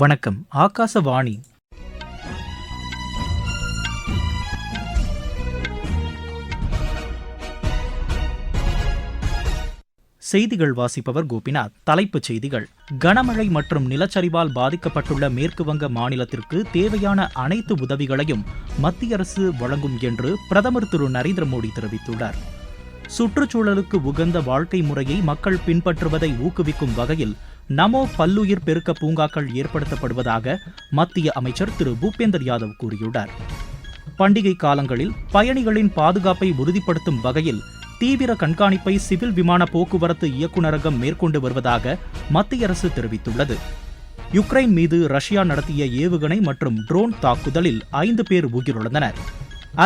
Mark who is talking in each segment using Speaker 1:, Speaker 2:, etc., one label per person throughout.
Speaker 1: வணக்கம் ஆகாசவாணி செய்திகள் வாசிப்பவர் கோபிநாத் தலைப்புச் செய்திகள் கனமழை மற்றும் நிலச்சரிவால் பாதிக்கப்பட்டுள்ள மேற்குவங்க மாநிலத்திற்கு தேவையான அனைத்து உதவிகளையும் மத்திய அரசு வழங்கும் என்று பிரதமர் திரு நரேந்திர மோடி தெரிவித்துள்ளார் சுற்றுச்சூழலுக்கு உகந்த வாழ்க்கை முறையை மக்கள் பின்பற்றுவதை ஊக்குவிக்கும் வகையில் நமோ பல்லுயிர் பெருக்க பூங்காக்கள் ஏற்படுத்தப்படுவதாக மத்திய அமைச்சர் திரு பூபேந்தர் யாதவ் கூறியுள்ளார் பண்டிகை காலங்களில் பயணிகளின் பாதுகாப்பை உறுதிப்படுத்தும் வகையில் தீவிர கண்காணிப்பை சிவில் விமான போக்குவரத்து இயக்குநரகம் மேற்கொண்டு வருவதாக மத்திய அரசு தெரிவித்துள்ளது யுக்ரைன் மீது ரஷ்யா நடத்திய ஏவுகணை மற்றும் ட்ரோன் தாக்குதலில் ஐந்து பேர் உயிரிழந்தனர்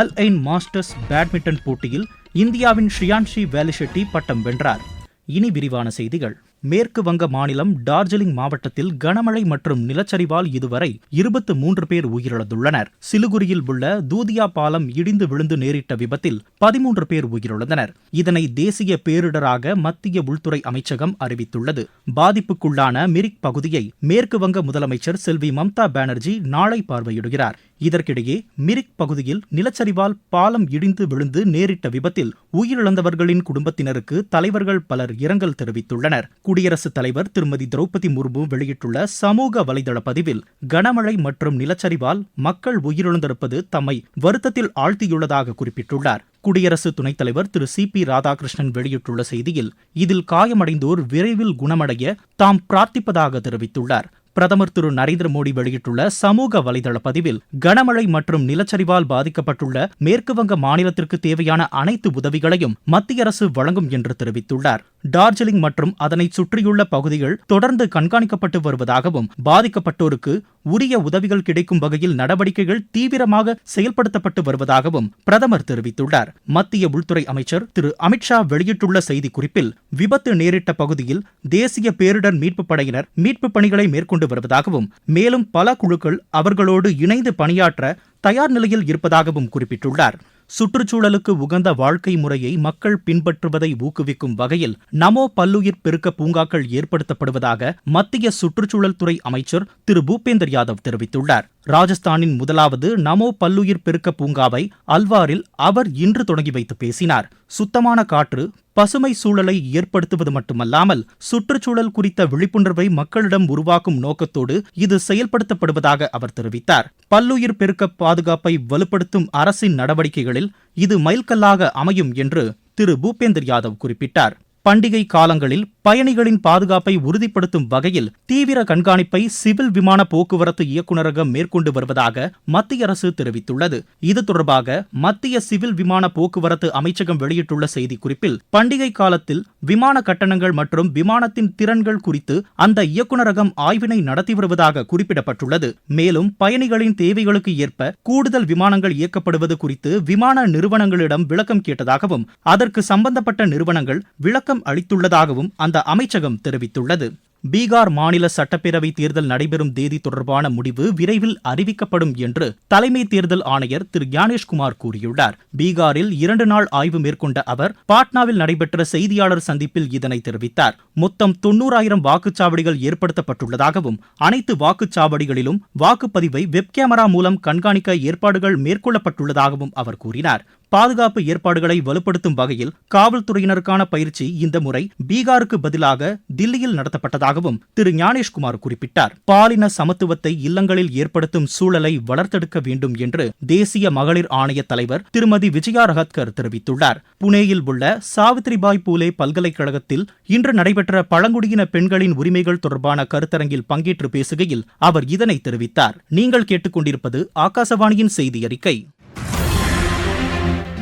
Speaker 1: அல் ஐன் மாஸ்டர்ஸ் பேட்மிண்டன் போட்டியில் இந்தியாவின் ஸ்ரீயான்ஷி வேலிஷெட்டி பட்டம் வென்றார் இனி விரிவான செய்திகள் மேற்கு வங்க மாநிலம் டார்ஜிலிங் மாவட்டத்தில் கனமழை மற்றும் நிலச்சரிவால் இதுவரை இருபத்து மூன்று பேர் உயிரிழந்துள்ளனர் சிலுகுரியில் உள்ள தூதியா பாலம் இடிந்து விழுந்து நேரிட்ட விபத்தில் பதிமூன்று பேர் உயிரிழந்தனர் இதனை தேசிய பேரிடராக மத்திய உள்துறை அமைச்சகம் அறிவித்துள்ளது பாதிப்புக்குள்ளான மிரிக் பகுதியை மேற்கு வங்க முதலமைச்சர் செல்வி மம்தா பானர்ஜி நாளை பார்வையிடுகிறார் இதற்கிடையே மிரிக் பகுதியில் நிலச்சரிவால் பாலம் இடிந்து விழுந்து நேரிட்ட விபத்தில் உயிரிழந்தவர்களின் குடும்பத்தினருக்கு தலைவர்கள் பலர் இரங்கல் தெரிவித்துள்ளனர் குடியரசுத் தலைவர் திருமதி திரௌபதி முர்மு வெளியிட்டுள்ள சமூக வலைதள பதிவில் கனமழை மற்றும் நிலச்சரிவால் மக்கள் உயிரிழந்திருப்பது தம்மை வருத்தத்தில் ஆழ்த்தியுள்ளதாக குறிப்பிட்டுள்ளார் குடியரசு துணைத் தலைவர் திரு சி பி ராதாகிருஷ்ணன் வெளியிட்டுள்ள செய்தியில் இதில் காயமடைந்தோர் விரைவில் குணமடைய தாம் பிரார்த்திப்பதாக தெரிவித்துள்ளார் பிரதமர் திரு நரேந்திர மோடி வெளியிட்டுள்ள சமூக வலைதள பதிவில் கனமழை மற்றும் நிலச்சரிவால் பாதிக்கப்பட்டுள்ள மேற்குவங்க மாநிலத்திற்கு தேவையான அனைத்து உதவிகளையும் மத்திய அரசு வழங்கும் என்று தெரிவித்துள்ளார் டார்ஜிலிங் மற்றும் அதனை சுற்றியுள்ள பகுதிகள் தொடர்ந்து கண்காணிக்கப்பட்டு வருவதாகவும் பாதிக்கப்பட்டோருக்கு உரிய உதவிகள் கிடைக்கும் வகையில் நடவடிக்கைகள் தீவிரமாக செயல்படுத்தப்பட்டு வருவதாகவும் பிரதமர் தெரிவித்துள்ளார் மத்திய உள்துறை அமைச்சர் திரு அமித்ஷா வெளியிட்டுள்ள செய்திக்குறிப்பில் விபத்து நேரிட்ட பகுதியில் தேசிய பேரிடர் மீட்புப் படையினர் மீட்புப் பணிகளை மேற்கொண்டு வருவதாகவும் மேலும் பல குழுக்கள் அவர்களோடு இணைந்து பணியாற்ற தயார் நிலையில் இருப்பதாகவும் குறிப்பிட்டுள்ளார் சுற்றுச்சூழலுக்கு உகந்த வாழ்க்கை முறையை மக்கள் பின்பற்றுவதை ஊக்குவிக்கும் வகையில் நமோ பல்லுயிர் பெருக்க பூங்காக்கள் ஏற்படுத்தப்படுவதாக மத்திய சுற்றுச்சூழல் துறை அமைச்சர் திரு பூபேந்தர் யாதவ் தெரிவித்துள்ளார் ராஜஸ்தானின் முதலாவது நமோ பல்லுயிர் பெருக்க பூங்காவை அல்வாரில் அவர் இன்று தொடங்கி வைத்து பேசினார் சுத்தமான காற்று பசுமை சூழலை ஏற்படுத்துவது மட்டுமல்லாமல் சுற்றுச்சூழல் குறித்த விழிப்புணர்வை மக்களிடம் உருவாக்கும் நோக்கத்தோடு இது செயல்படுத்தப்படுவதாக அவர் தெரிவித்தார் பல்லுயிர் பெருக்க பாதுகாப்பை வலுப்படுத்தும் அரசின் நடவடிக்கைகளில் இது மைல்கல்லாக அமையும் என்று திரு பூபேந்தர் யாதவ் குறிப்பிட்டார் பண்டிகை காலங்களில் பயணிகளின் பாதுகாப்பை உறுதிப்படுத்தும் வகையில் தீவிர கண்காணிப்பை சிவில் விமான போக்குவரத்து இயக்குநரகம் மேற்கொண்டு வருவதாக மத்திய அரசு தெரிவித்துள்ளது இது தொடர்பாக மத்திய சிவில் விமான போக்குவரத்து அமைச்சகம் வெளியிட்டுள்ள செய்திக்குறிப்பில் பண்டிகை காலத்தில் விமான கட்டணங்கள் மற்றும் விமானத்தின் திறன்கள் குறித்து அந்த இயக்குநரகம் ஆய்வினை நடத்தி வருவதாக குறிப்பிடப்பட்டுள்ளது மேலும் பயணிகளின் தேவைகளுக்கு ஏற்ப கூடுதல் விமானங்கள் இயக்கப்படுவது குறித்து விமான நிறுவனங்களிடம் விளக்கம் கேட்டதாகவும் அதற்கு சம்பந்தப்பட்ட நிறுவனங்கள் விளக்கம் விளக்கம் அளித்துள்ளதாகவும் அந்த அமைச்சகம் தெரிவித்துள்ளது பீகார் மாநில சட்டப்பேரவை தேர்தல் நடைபெறும் தேதி தொடர்பான முடிவு விரைவில் அறிவிக்கப்படும் என்று தலைமை தேர்தல் ஆணையர் திரு ஞானேஷ்குமார் கூறியுள்ளார் பீகாரில் இரண்டு நாள் ஆய்வு மேற்கொண்ட அவர் பாட்னாவில் நடைபெற்ற செய்தியாளர் சந்திப்பில் இதனை தெரிவித்தார் மொத்தம் தொன்னூறாயிரம் வாக்குச்சாவடிகள் ஏற்படுத்தப்பட்டுள்ளதாகவும் அனைத்து வாக்குச்சாவடிகளிலும் வாக்குப்பதிவை வெப் கேமரா மூலம் கண்காணிக்க ஏற்பாடுகள் மேற்கொள்ளப்பட்டுள்ளதாகவும் அவர் கூறினார் பாதுகாப்பு ஏற்பாடுகளை வலுப்படுத்தும் வகையில் காவல்துறையினருக்கான பயிற்சி இந்த முறை பீகாருக்கு பதிலாக தில்லியில் நடத்தப்பட்டதாகவும் திரு ஞானேஷ்குமார் குறிப்பிட்டார் பாலின சமத்துவத்தை இல்லங்களில் ஏற்படுத்தும் சூழலை வளர்த்தெடுக்க வேண்டும் என்று தேசிய மகளிர் ஆணைய தலைவர் திருமதி விஜயா ரகத்கர் தெரிவித்துள்ளார் புனேயில் உள்ள சாவித்ரிபாய் பூலே பல்கலைக்கழகத்தில் இன்று நடைபெற்ற பழங்குடியின பெண்களின் உரிமைகள் தொடர்பான கருத்தரங்கில் பங்கேற்று பேசுகையில் அவர் இதனை தெரிவித்தார் நீங்கள் கேட்டுக்கொண்டிருப்பது ஆகாசவாணியின் செய்தி அறிக்கை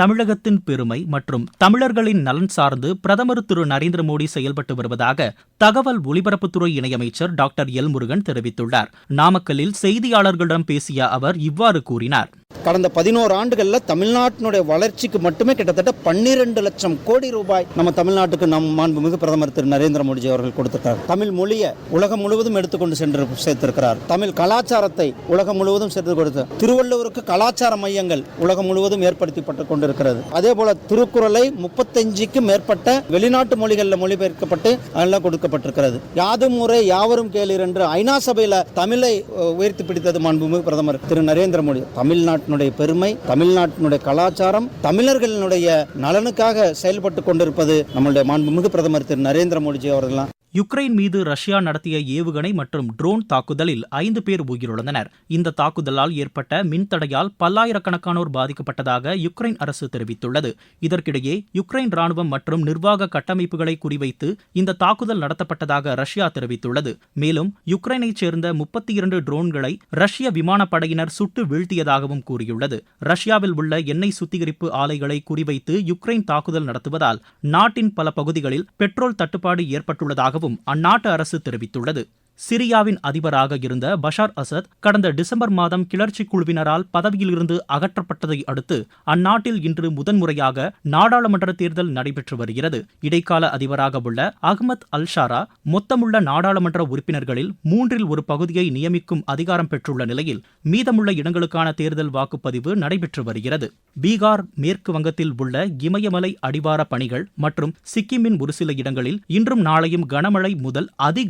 Speaker 1: தமிழகத்தின் பெருமை மற்றும் தமிழர்களின் நலன் சார்ந்து பிரதமர் திரு நரேந்திர மோடி செயல்பட்டு வருவதாக தகவல் ஒலிபரப்புத்துறை இணையமைச்சர் டாக்டர் எல் முருகன் தெரிவித்துள்ளார் நாமக்கல்லில் செய்தியாளர்களிடம் பேசிய அவர் இவ்வாறு கூறினார் கடந்த பதினோரு ஆண்டுகளில் தமிழ்நாட்டினுடைய வளர்ச்சிக்கு மட்டுமே கிட்டத்தட்ட பன்னிரெண்டு லட்சம் கோடி ரூபாய் நம்ம தமிழ்நாட்டுக்கு நம் மாண்புமிகு பிரதமர் திரு நரேந்திர மோடிஜி அவர்கள் கொடுத்திருக்கார் தமிழ் மொழியை உலகம் முழுவதும் எடுத்துக்கொண்டு சென்று சேர்த்திருக்கிறார் தமிழ் கலாச்சாரத்தை உலகம் முழுவதும் சேர்த்து கொடுத்து திருவள்ளுவருக்கு கலாச்சார மையங்கள் உலகம் முழுவதும் ஏற்படுத்தப்பட்டு கொண்டிருக்கிறது அதே போல திருக்குறளை முப்பத்தஞ்சுக்கும் மேற்பட்ட வெளிநாட்டு மொழிகளில் மொழிபெயர்க்கப்பட்டு அதெல்லாம் கொடுக்கப்பட்டிருக்கிறது யாதும் முறை யாவரும் கேளீர் என்று ஐநா சபையில் தமிழை உயர்த்தி பிடித்தது மாண்புமிகு பிரதமர் திரு நரேந்திர மோடி தமிழ்நாட்டு தமிழ்நாட்டினுடைய பெருமை தமிழ்நாட்டினுடைய கலாச்சாரம் தமிழர்களினுடைய நலனுக்காக செயல்பட்டு கொண்டிருப்பது நம்மளுடைய மாண்புமிகு பிரதமர் திரு நரேந்திர மோடிஜி அவர்கள்லாம் யுக்ரைன் மீது ரஷ்யா நடத்திய ஏவுகணை மற்றும் ட்ரோன் தாக்குதலில் ஐந்து பேர் உயிரிழந்தனர் இந்த தாக்குதலால் ஏற்பட்ட மின்தடையால் பல்லாயிரக்கணக்கானோர் பாதிக்கப்பட்டதாக யுக்ரைன் அரசு தெரிவித்துள்ளது இதற்கிடையே யுக்ரைன் ராணுவம் மற்றும் நிர்வாக கட்டமைப்புகளை குறிவைத்து இந்த தாக்குதல் நடத்தப்பட்டதாக ரஷ்யா தெரிவித்துள்ளது மேலும் யுக்ரைனைச் சேர்ந்த முப்பத்தி இரண்டு ட்ரோன்களை ரஷ்ய விமானப்படையினர் சுட்டு வீழ்த்தியதாகவும் கூறியுள்ளது ரஷ்யாவில் உள்ள எண்ணெய் சுத்திகரிப்பு ஆலைகளை குறிவைத்து யுக்ரைன் தாக்குதல் நடத்துவதால் நாட்டின் பல பகுதிகளில் பெட்ரோல் தட்டுப்பாடு ஏற்பட்டுள்ளதாக வருவதாகவும் அந்நாட்டு அரசு தெரிவித்துள்ளது சிரியாவின் அதிபராக இருந்த பஷார் அசத் கடந்த டிசம்பர் மாதம் கிளர்ச்சி குழுவினரால் பதவியிலிருந்து அகற்றப்பட்டதை அடுத்து அந்நாட்டில் இன்று முதன்முறையாக நாடாளுமன்ற தேர்தல் நடைபெற்று வருகிறது இடைக்கால அதிபராக உள்ள அகமத் அல்ஷாரா மொத்தமுள்ள நாடாளுமன்ற உறுப்பினர்களில் மூன்றில் ஒரு பகுதியை நியமிக்கும் அதிகாரம் பெற்றுள்ள நிலையில் மீதமுள்ள இடங்களுக்கான தேர்தல் வாக்குப்பதிவு நடைபெற்று வருகிறது பீகார் மேற்கு வங்கத்தில் உள்ள இமயமலை அடிவார பணிகள் மற்றும் சிக்கிமின் ஒரு சில இடங்களில் இன்றும் நாளையும் கனமழை முதல் அதி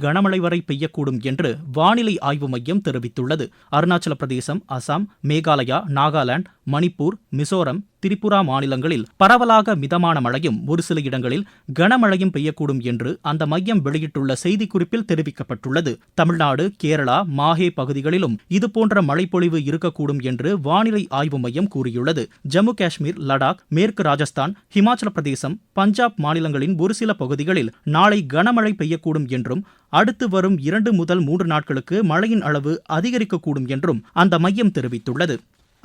Speaker 1: வரை பெய்யக்கூடிய பெய்யக்கூடும் என்று வானிலை ஆய்வு மையம் தெரிவித்துள்ளது அருணாச்சல பிரதேசம் அசாம் மேகாலயா நாகாலாந்து மணிப்பூர் மிசோரம் திரிபுரா மாநிலங்களில் பரவலாக மிதமான மழையும் ஒரு சில இடங்களில் கனமழையும் பெய்யக்கூடும் என்று அந்த மையம் வெளியிட்டுள்ள செய்திக்குறிப்பில் தெரிவிக்கப்பட்டுள்ளது தமிழ்நாடு கேரளா மாஹே பகுதிகளிலும் இதுபோன்ற மழைப்பொழிவு இருக்கக்கூடும் என்று வானிலை ஆய்வு மையம் கூறியுள்ளது ஜம்மு காஷ்மீர் லடாக் மேற்கு ராஜஸ்தான் ஹிமாச்சல பிரதேசம் பஞ்சாப் மாநிலங்களின் ஒரு சில பகுதிகளில் நாளை கனமழை பெய்யக்கூடும் என்றும் அடுத்து வரும் இரண்டு முதல் மூன்று நாட்களுக்கு மழையின் அளவு அதிகரிக்கக்கூடும் என்றும் அந்த மையம் தெரிவித்துள்ளது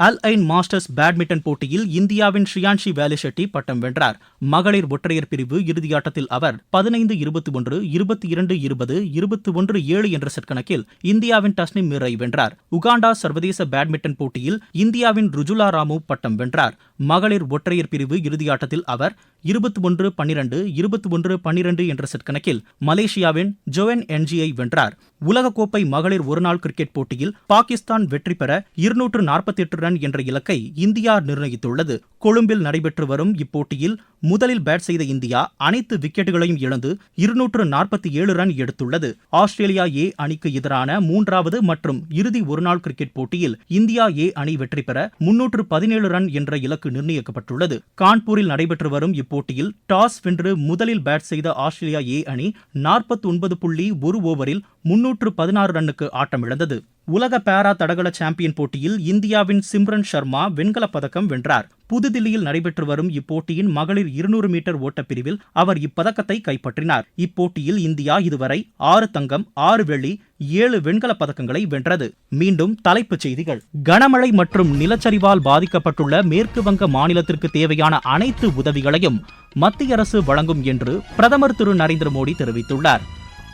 Speaker 1: அல் ஐன் மாஸ்டர்ஸ் பேட்மிண்டன் போட்டியில் இந்தியாவின் ஸ்ரீயான்ஷி வேலிஷெட்டி பட்டம் வென்றார் மகளிர் ஒற்றையர் பிரிவு இறுதியாட்டத்தில் அவர் பதினைந்து இருபத்தி ஒன்று இருபத்தி இரண்டு இருபது இருபத்தி ஒன்று ஏழு என்ற செட் கணக்கில் இந்தியாவின் டஸ்னி மீரை வென்றார் உகாண்டா சர்வதேச பேட்மிண்டன் போட்டியில் இந்தியாவின் ருஜுலா ராமு பட்டம் வென்றார் மகளிர் ஒற்றையர் பிரிவு இறுதியாட்டத்தில் அவர் இருபத்தி ஒன்று பன்னிரண்டு இருபத்தி ஒன்று பன்னிரண்டு என்ற செட் கணக்கில் மலேசியாவின் ஜோவன் என்ஜியை வென்றார் உலகக்கோப்பை மகளிர் ஒருநாள் கிரிக்கெட் போட்டியில் பாகிஸ்தான் வெற்றி பெற இருநூற்று நாற்பத்தி எட்டு ரன் என்ற இலக்கை இந்தியா நிர்ணயித்துள்ளது கொழும்பில் நடைபெற்று வரும் இப்போட்டியில் முதலில் பேட் செய்த இந்தியா அனைத்து விக்கெட்டுகளையும் இழந்து இருநூற்று நாற்பத்தி ஏழு ரன் எடுத்துள்ளது ஆஸ்திரேலியா ஏ அணிக்கு எதிரான மூன்றாவது மற்றும் இறுதி ஒருநாள் கிரிக்கெட் போட்டியில் இந்தியா ஏ அணி வெற்றி பெற முன்னூற்று பதினேழு ரன் என்ற இலக்கு நிர்ணயிக்கப்பட்டுள்ளது கான்பூரில் நடைபெற்று வரும் இப்போ போட்டியில் டாஸ் வென்று முதலில் பேட் செய்த ஆஸ்திரேலியா ஏ அணி நாற்பத்தி ஒன்பது புள்ளி ஒரு ஓவரில் முன்னூற்று பதினாறு ரன்னுக்கு ஆட்டமிழந்தது உலக பேரா தடகள சாம்பியன் போட்டியில் இந்தியாவின் சிம்ரன் சர்மா வெண்கலப் பதக்கம் வென்றார் புதுதில்லியில் நடைபெற்று வரும் இப்போட்டியின் மகளிர் இருநூறு மீட்டர் ஓட்டப் பிரிவில் அவர் இப்பதக்கத்தை கைப்பற்றினார் இப்போட்டியில் இந்தியா இதுவரை ஆறு தங்கம் ஆறு வெள்ளி ஏழு வெண்கலப் பதக்கங்களை வென்றது மீண்டும் தலைப்புச் செய்திகள் கனமழை மற்றும் நிலச்சரிவால் பாதிக்கப்பட்டுள்ள மேற்கு வங்க மாநிலத்திற்கு தேவையான அனைத்து உதவிகளையும் மத்திய அரசு வழங்கும் என்று பிரதமர் திரு நரேந்திர மோடி தெரிவித்துள்ளார்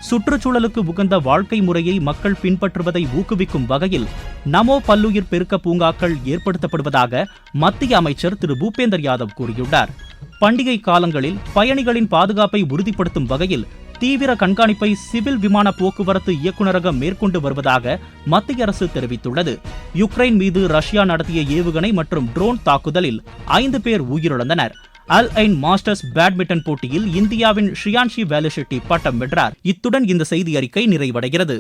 Speaker 1: சுற்றுச்சூழலுக்கு உகந்த வாழ்க்கை முறையை மக்கள் பின்பற்றுவதை ஊக்குவிக்கும் வகையில் நமோ பல்லுயிர் பெருக்க பூங்காக்கள் ஏற்படுத்தப்படுவதாக மத்திய அமைச்சர் திரு பூபேந்தர் யாதவ் கூறியுள்ளார் பண்டிகை காலங்களில் பயணிகளின் பாதுகாப்பை உறுதிப்படுத்தும் வகையில் தீவிர கண்காணிப்பை சிவில் விமான போக்குவரத்து இயக்குநரகம் மேற்கொண்டு வருவதாக மத்திய அரசு தெரிவித்துள்ளது யுக்ரைன் மீது ரஷ்யா நடத்திய ஏவுகணை மற்றும் ட்ரோன் தாக்குதலில் ஐந்து பேர் உயிரிழந்தனர் அல் ஐன் மாஸ்டர்ஸ் பேட்மிண்டன் போட்டியில் இந்தியாவின் ஷியான்ஷி வேலுஷெட்டி பட்டம் வென்றார் இத்துடன் இந்த செய்தி அறிக்கை நிறைவடைகிறது